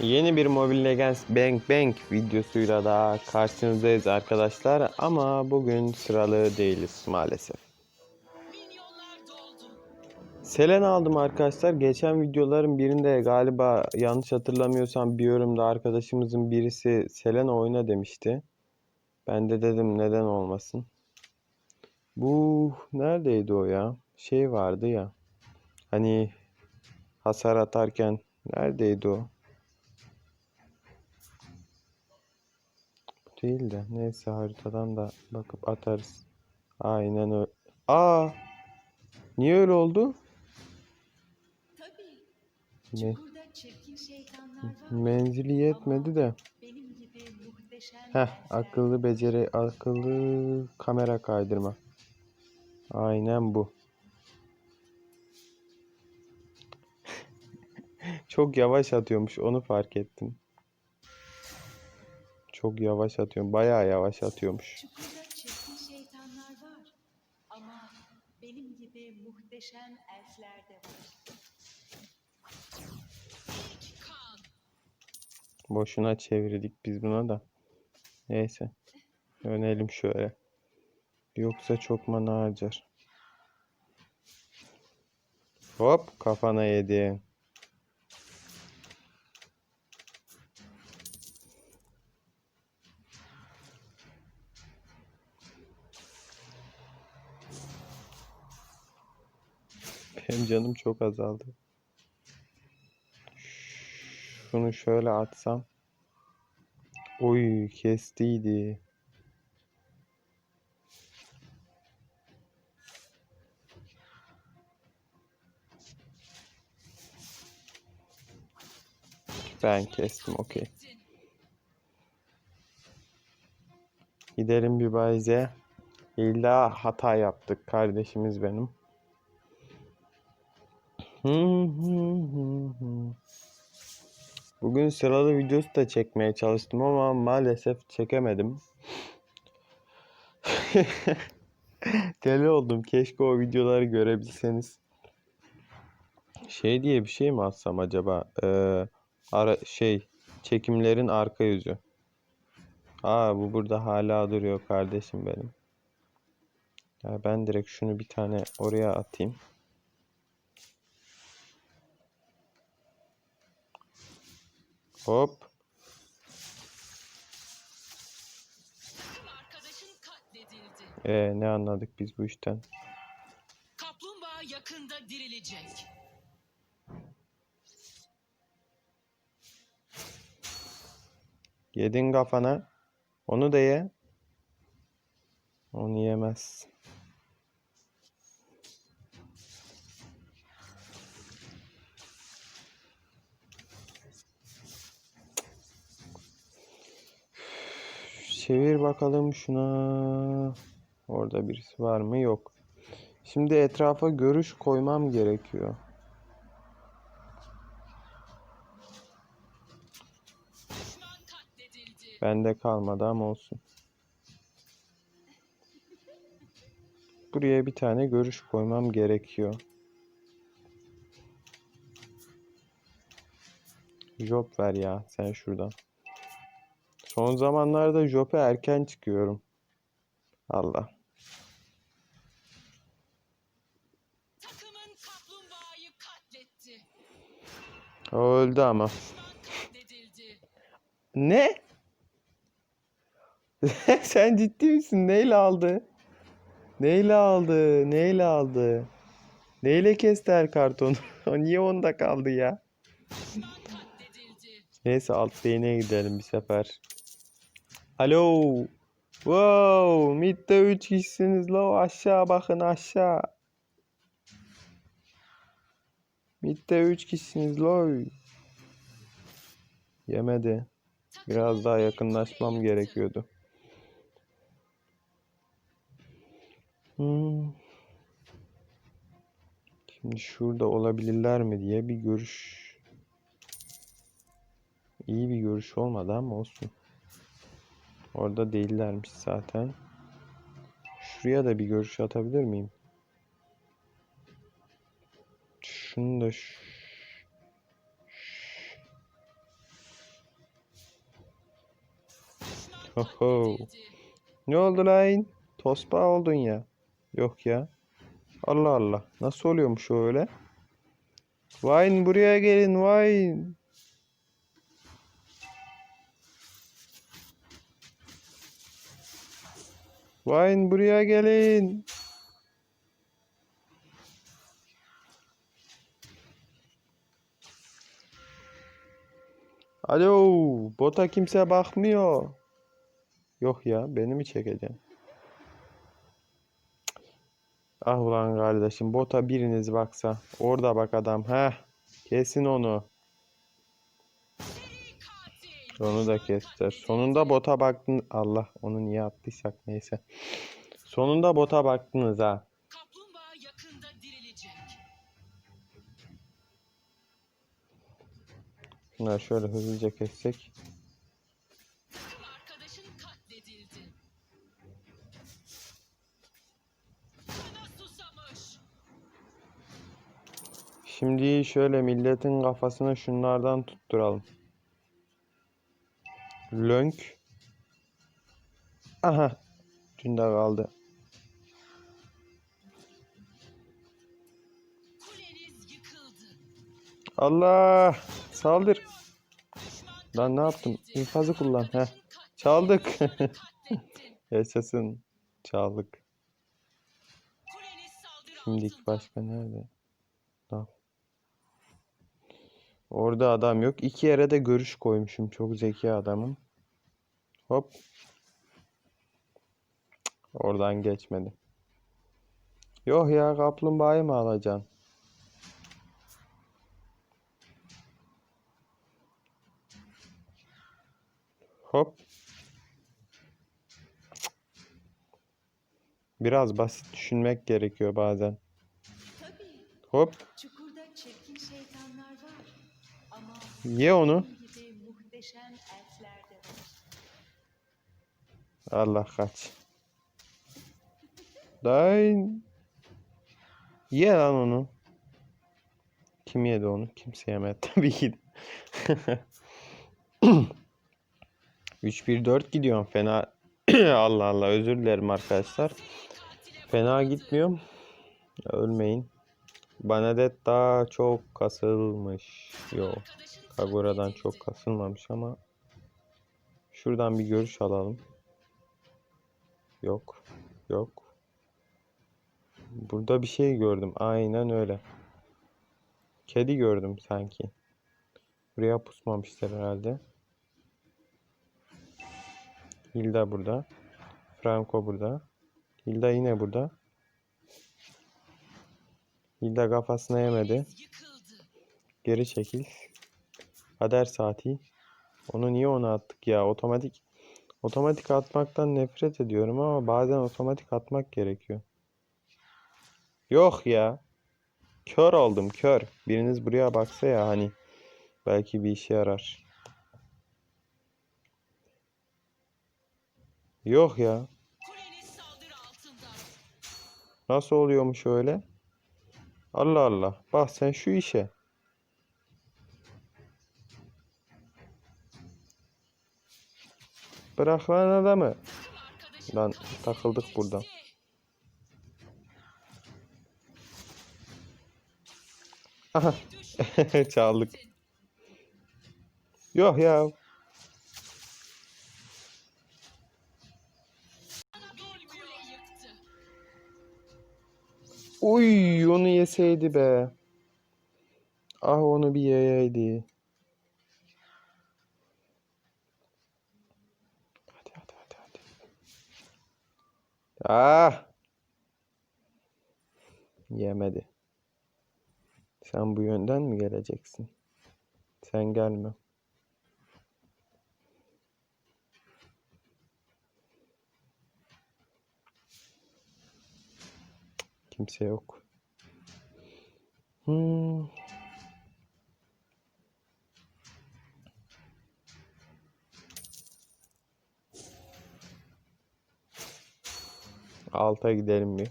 Yeni bir Mobile Legends Bang Bang videosuyla daha karşınızdayız arkadaşlar ama bugün sıralı değiliz maalesef. Selen aldım arkadaşlar. Geçen videoların birinde galiba yanlış hatırlamıyorsam bir yorumda arkadaşımızın birisi Selen oyna demişti. Ben de dedim neden olmasın. Bu neredeydi o ya? Şey vardı ya. Hani hasar atarken neredeydi o? Değil de neyse haritadan da bakıp atarız. Aynen öyle. Aa! Niye öyle oldu? Tabii. Ne? Menzili yetmedi de. Benim gibi muhteşem Heh, akıllı beceri, akıllı kamera kaydırma. Aynen bu. Çok yavaş atıyormuş, onu fark ettim. Çok yavaş atıyorum, bayağı yavaş atıyormuş. Çukurda çirkin şeytanlar var. Ama benim gibi muhteşem elfler de var. Boşuna çevirdik biz buna da. Neyse. Dönelim şöyle. Yoksa çok mana harcar. Hop kafana yedi. Benim canım çok azaldı. Şunu şöyle atsam. Oy kestiydi. Ben kestim okey. Gidelim bir bayze. İlla hata yaptık kardeşimiz benim. Bugün sıralı videosu da çekmeye çalıştım ama maalesef çekemedim. Deli oldum. Keşke o videoları görebilseniz. Şey diye bir şey mi atsam acaba? Ee, ara şey çekimlerin arka yüzü. Aa bu burada hala duruyor kardeşim benim. Ya ben direkt şunu bir tane oraya atayım. Hop. Ee, ne anladık biz bu işten? Kaplumbağa yakında dirilecek. Yedin kafana. Onu da ye. Onu yemez. Çevir bakalım şuna. Orada birisi var mı? Yok. Şimdi etrafa görüş koymam gerekiyor. Bende kalmadı ama olsun. Buraya bir tane görüş koymam gerekiyor. Job ver ya sen şuradan. Son zamanlarda Job'e erken çıkıyorum. Allah. O öldü ama. Ne? Sen ciddi misin? Neyle aldı? Neyle aldı? Neyle aldı? Neyle kesti her kartonu? O niye onda kaldı ya? Neyse alt lane'e gidelim bir sefer. Alo. Wow. Mid'de 3 kişisiniz lo. Aşağı bakın aşağı. Mid'de 3 kişisiniz lo. Yemedi. Biraz daha yakınlaşmam gerekiyordu. Hmm. Şimdi şurada olabilirler mi diye bir görüş. İyi bir görüş olmadı ama olsun. Orada değillermiş zaten. Şuraya da bir görüş atabilir miyim? Şunu da Oho. Ne oldu lan? Tospa oldun ya. Yok ya. Allah Allah. Nasıl oluyormuş o öyle? Vine buraya gelin. Vine. Vine buraya gelin. Alo, bota kimse bakmıyor. Yok ya, beni mi çekeceksin? Ah ulan kardeşim, bota biriniz baksa. Orada bak adam. Heh, kesin onu. Onu da kestiler. Sonunda bota baktın. Allah, onu niye attıysak neyse. Sonunda bota baktınız ha. Bunları şöyle hızlıca kessek. Şimdi şöyle milletin kafasını şunlardan tutturalım. Lönk. Aha. Kuleniz yıkıldı. Allah. Saldır. Lan ne yaptım? İnfazı kullan. Heh. Çaldık. Yaşasın. Çaldık. Şimdi altında. başka nerede? Orada adam yok. İki yere de görüş koymuşum. Çok zeki adamım. Hop. Oradan geçmedi. Yok ya kaplumbağayı mı alacaksın? Hop. Biraz basit düşünmek gerekiyor bazen. Tabii Hop. çukurda çirkin şeytanlar var. Ama Ye onu. gibi muhteşem elfler. Allah kaç. Dain. Ye lan onu. Kim yedi onu? Kimse yemedi tabii ki. de. 3-1-4 gidiyorum. Fena. Allah Allah özür dilerim arkadaşlar. Fena gitmiyorum. Ölmeyin. Banadet daha çok kasılmış. Yok. Kagura'dan çok kasılmamış ama şuradan bir görüş alalım. Yok. Yok. Burada bir şey gördüm. Aynen öyle. Kedi gördüm sanki. Buraya pusmamışlar herhalde. Hilda burada. Franco burada. Hilda yine burada. Hilda kafasına yemedi. Geri çekil. Kader saati. Onu niye ona attık ya? Otomatik otomatik atmaktan nefret ediyorum ama bazen otomatik atmak gerekiyor. Yok ya. Kör oldum kör. Biriniz buraya baksa ya hani belki bir işe yarar. Yok ya. Nasıl oluyormuş öyle? Allah Allah. Bak sen şu işe. Bırak adamı. Lan takıldık burada. Aha. Çaldık. Yok ya. Uy onu yeseydi be. Ah onu bir yeyeydi. Hadi hadi hadi hadi. Ah. Yemedi. Sen bu yönden mi geleceksin? Sen gelme. Kimse yok. Hmm. alta gidelim bir.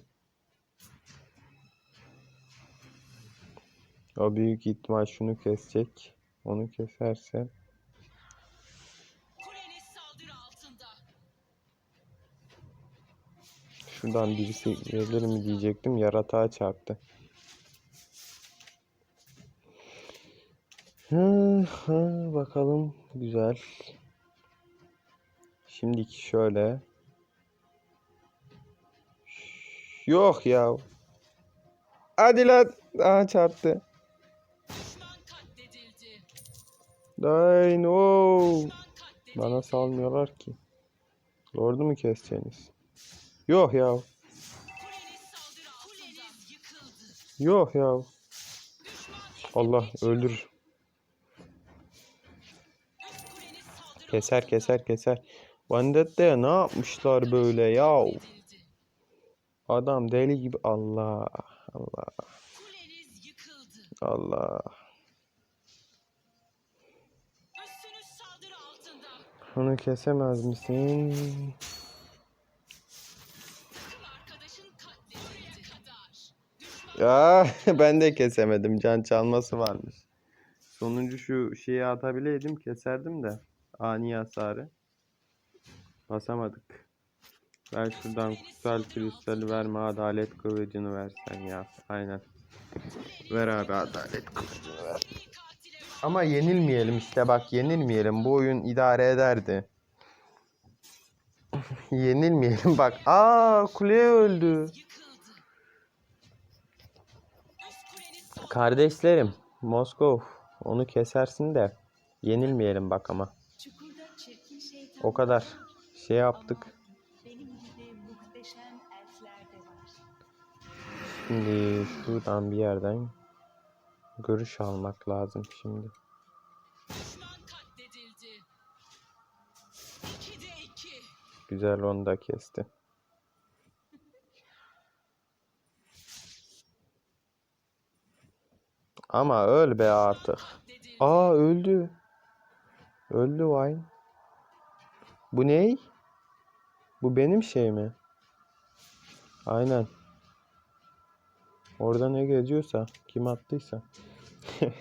O büyük ihtimal şunu kesecek. Onu keserse. Şuradan birisi gelir mi diyecektim. Yaratığa çarptı. Hı bakalım güzel. Şimdiki şöyle Yok ya. Hadi lan. Aha çarptı. Düşman katledildi. Bana salmıyorlar ki. Lord'u mu keseceksiniz? Yok ya. Yok ya. Allah öldür. Keser keser keser. Vendetta'ya ne yapmışlar böyle ya? Adam deli gibi Allah Allah. Allah. Onu kesemez misin? Ya ben de kesemedim. Can çalması varmış. Sonuncu şu şeyi atabileydim keserdim de. Ani hasarı. Basamadık. Ver şuradan kutsal kristali verme adalet kılıcını versen ya. Aynen. Ver abi adalet kılıcını ver. Ama yenilmeyelim işte bak yenilmeyelim. Bu oyun idare ederdi. yenilmeyelim bak. Aa kule öldü. Kardeşlerim Moskov onu kesersin de yenilmeyelim bak ama. O kadar şey yaptık. Şimdi şuradan bir yerden görüş almak lazım şimdi. Güzel onu da kesti. Ama öl be artık. Aa öldü. Öldü Vine. Bu ney? Bu benim şey mi? Aynen. Orada ne geziyorsa, kim attıysa.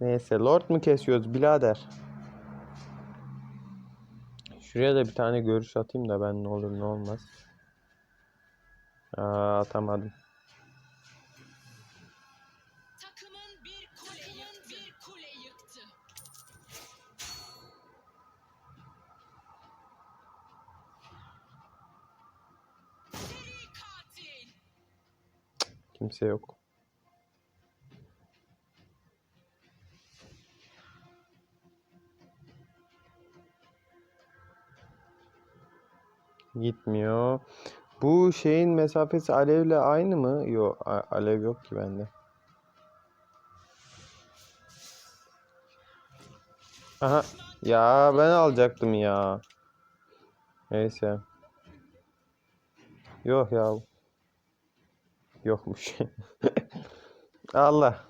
Neyse, Lord mu kesiyoruz birader? Şuraya da bir tane görüş atayım da ben ne olur ne olmaz. Aa, atamadım. Kimse yok. Gitmiyor. Bu şeyin mesafesi alevle aynı mı? Yok, alev yok ki bende. Aha. Ya ben alacaktım ya. Neyse. Yok ya. Yokmuş. Allah.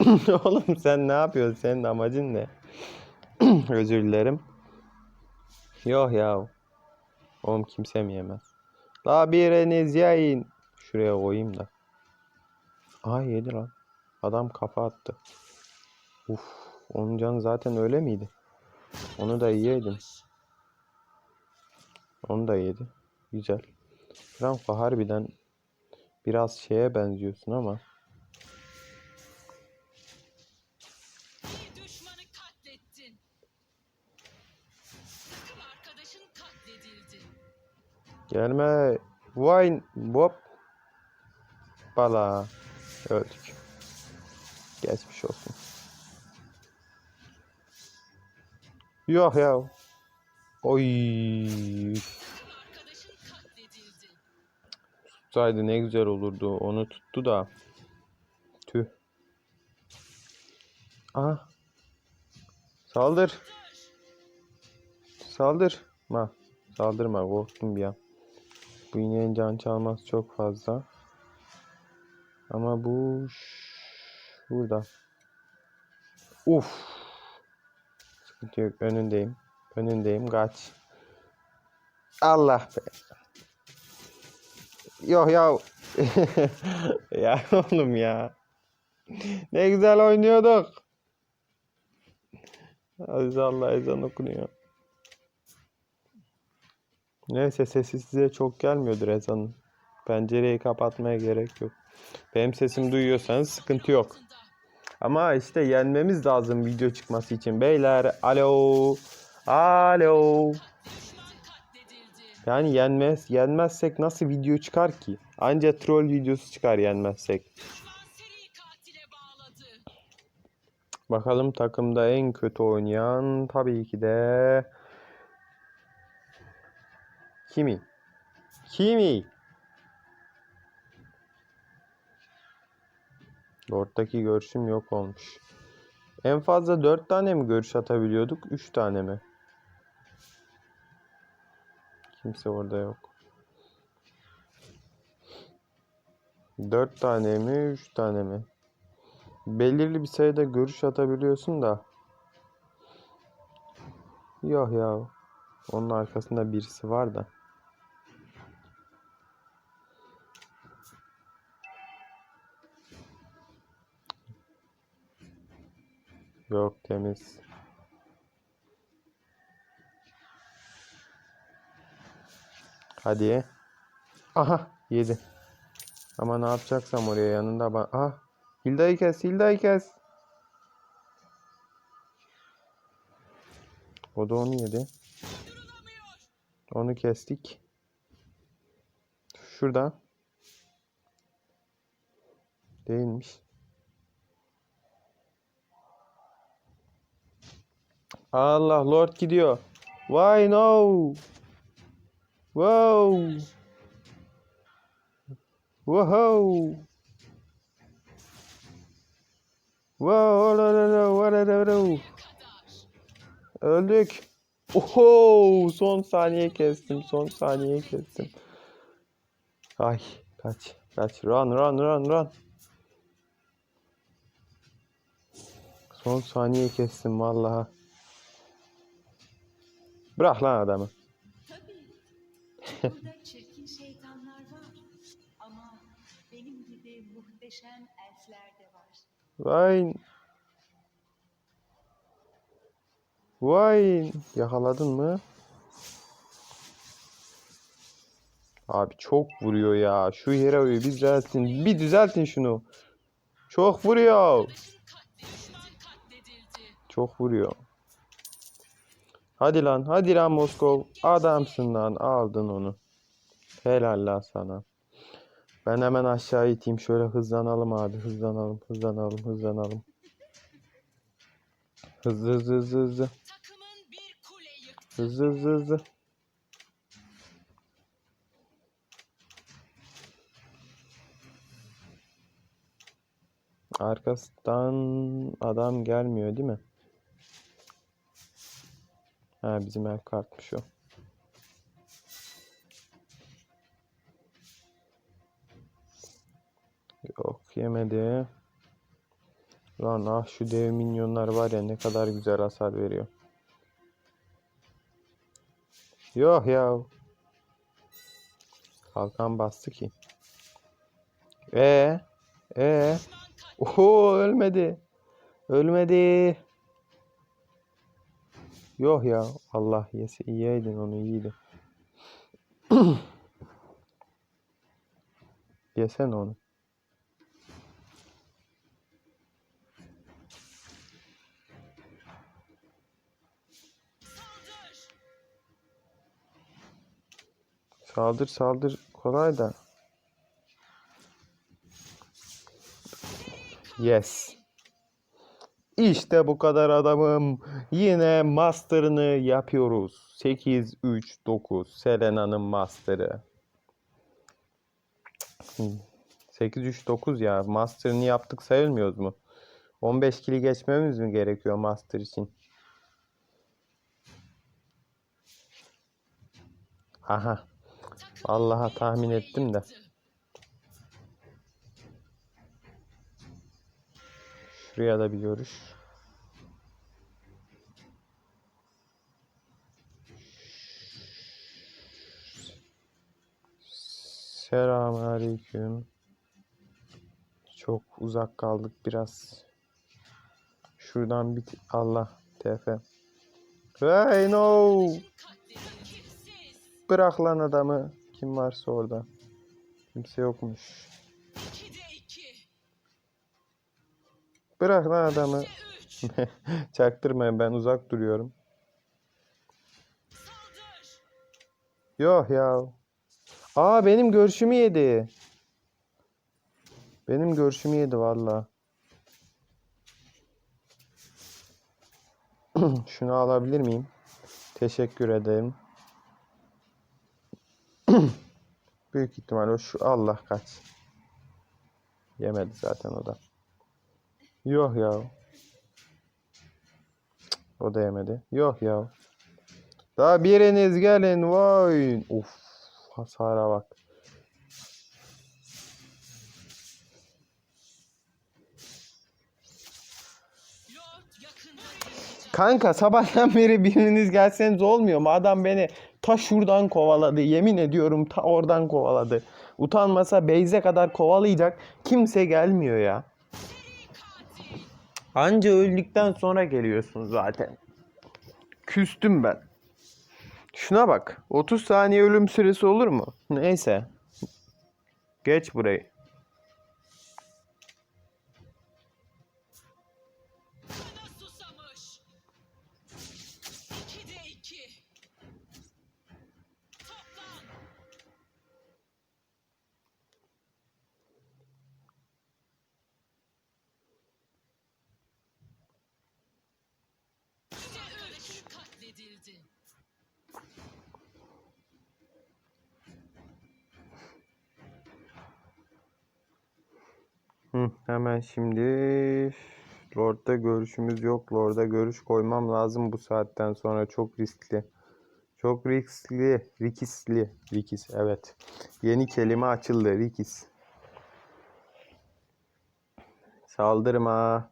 Oğlum sen ne yapıyorsun? Senin amacın ne? Özür dilerim. Yok ya. Oğlum kimse mi yemez? La biriniz yayın. Şuraya koyayım da. Aa yedi lan. Adam kafa attı. Uf. Onun canı zaten öyle miydi? Onu da yiyeydim. Onu da yedi. Güzel. Franco harbiden biraz şeye benziyorsun ama. Gelme. Wine. Hop. Bala. Öldük. Geçmiş olsun. Yok ya. Oy. Tutsaydı ne güzel olurdu. Onu tuttu da. Tüh. Aha. Saldır. Saldır. Ma. Saldırma. Korktum bir an. Bu ineğin can çalması çok fazla. Ama bu burada. Uf. Sıkıntı yok. Önündeyim. Önündeyim. Kaç. Allah be. Yok ya. ya oğlum ya. Ne güzel oynuyorduk. Aziz Allah ezan okunuyor. Neyse sesi size çok gelmiyordur ezanın. Pencereyi kapatmaya gerek yok. Benim sesimi duyuyorsanız sıkıntı yok. Ama işte yenmemiz lazım video çıkması için. Beyler alo. Alo. Yani yenmez, yenmezsek nasıl video çıkar ki? Anca troll videosu çıkar yenmezsek. Bakalım takımda en kötü oynayan tabii ki de Kimi? Kimi? Lord'daki görüşüm yok olmuş. En fazla 4 tane mi görüş atabiliyorduk? 3 tane mi? Kimse orada yok. 4 tane mi? 3 tane mi? Belirli bir sayıda görüş atabiliyorsun da. Yok ya. Onun arkasında birisi var da. Yok temiz. Hadi. Aha yedi. Ama ne yapacaksam oraya yanında ben. Ah Hilda'yı kes Hilda'yı kes. O da onu yedi. Onu kestik. Şurada. Değilmiş. Allah Lord gidiyor. Why no? Wow. Wow. Wow. la. Öldük. Oho, son saniye kestim. Son saniye kestim. Ay, kaç. Kaç. Run, run, run, run. Son saniye kestim vallahi. Bırak lan adamı. Burada çirkin şeytanlar var. Ama benim gibi muhteşem elfler de var. Vay. Vay. Yakaladın mı? Abi çok vuruyor ya. Şu yere bir düzeltin. Bir düzeltin şunu. Çok vuruyor. Çok vuruyor. Hadi lan, hadi lan Moskov. Adamsın lan, aldın onu. Helal sana. Ben hemen aşağı iteyim. Şöyle hızlanalım abi. Hızlanalım, hızlanalım, hızlanalım. Hızlı hızlı hızlı hızlı. Hızlı hızlı hızlı. Arkasından adam gelmiyor değil mi? Ha bizim el kartmış o. Yok yemedi. Lan ah şu dev minyonlar var ya ne kadar güzel hasar veriyor. Yok ya. Kalkan bastı ki. E e Oho ölmedi. Ölmedi. Yok ya. Allah yese yiyeydin onu iyiydi. Yesene onu. Saldır saldır kolay da. Yes. İşte bu kadar adamım. Yine master'ını yapıyoruz. 8 3 9 Selena'nın master'ı. 8 3 9 ya. Master'ını yaptık sayılmıyoruz mu? 15 kili geçmemiz mi gerekiyor master için? Aha. Bir tahmin ettim de. Şuraya da bir görüş. Selamünaleyküm. Çok uzak kaldık biraz. Şuradan bir Allah TF. Hey no. Bırak lan adamı. Kim varsa orada. Kimse yokmuş. Bırak lan adamı. 3. Çaktırmayın ben uzak duruyorum. Yok ya. Aa benim görüşümü yedi. Benim görüşümü yedi valla. Şunu alabilir miyim? Teşekkür ederim. Büyük ihtimal o şu Allah kaç. Yemedi zaten o da. Yok ya. O da yemedi. Yok ya. Daha biriniz gelin vay. Of hasara bak. Kanka sabahtan beri biriniz gelseniz olmuyor mu? Adam beni ta şuradan kovaladı. Yemin ediyorum ta oradan kovaladı. Utanmasa Beyze kadar kovalayacak. Kimse gelmiyor ya. Anca öldükten sonra geliyorsun zaten. Küstüm ben. Şuna bak. 30 saniye ölüm süresi olur mu? Neyse. Geç burayı. Katledildi. Hı, hemen şimdi Lord'da görüşümüz yok. Lord'a görüş koymam lazım bu saatten sonra. Çok riskli. Çok riskli. Rikisli. Rikis evet. Yeni kelime açıldı. Rikis. Saldırma.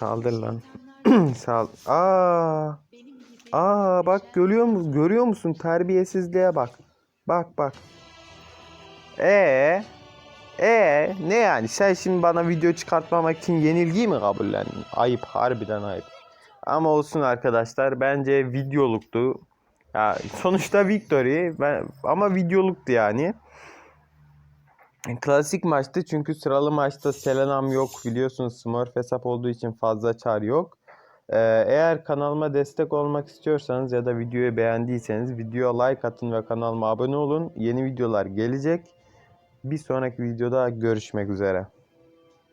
Saldır lan. Sal. Aa. Aa bak görüyor musun? Görüyor musun? Terbiyesizliğe bak. Bak bak. Ee, ee ne yani? Sen şimdi bana video çıkartmamak için yenilgiyi mi kabullendin? Ayıp, harbiden ayıp. Ama olsun arkadaşlar. Bence videoluktu. Ya sonuçta victory ben, ama videoluktu yani. Klasik maçtı çünkü sıralı maçta Selenam yok biliyorsunuz Smurf hesap olduğu için fazla çar yok. Ee, eğer kanalıma destek olmak istiyorsanız ya da videoyu beğendiyseniz videoya like atın ve kanalıma abone olun. Yeni videolar gelecek. Bir sonraki videoda görüşmek üzere.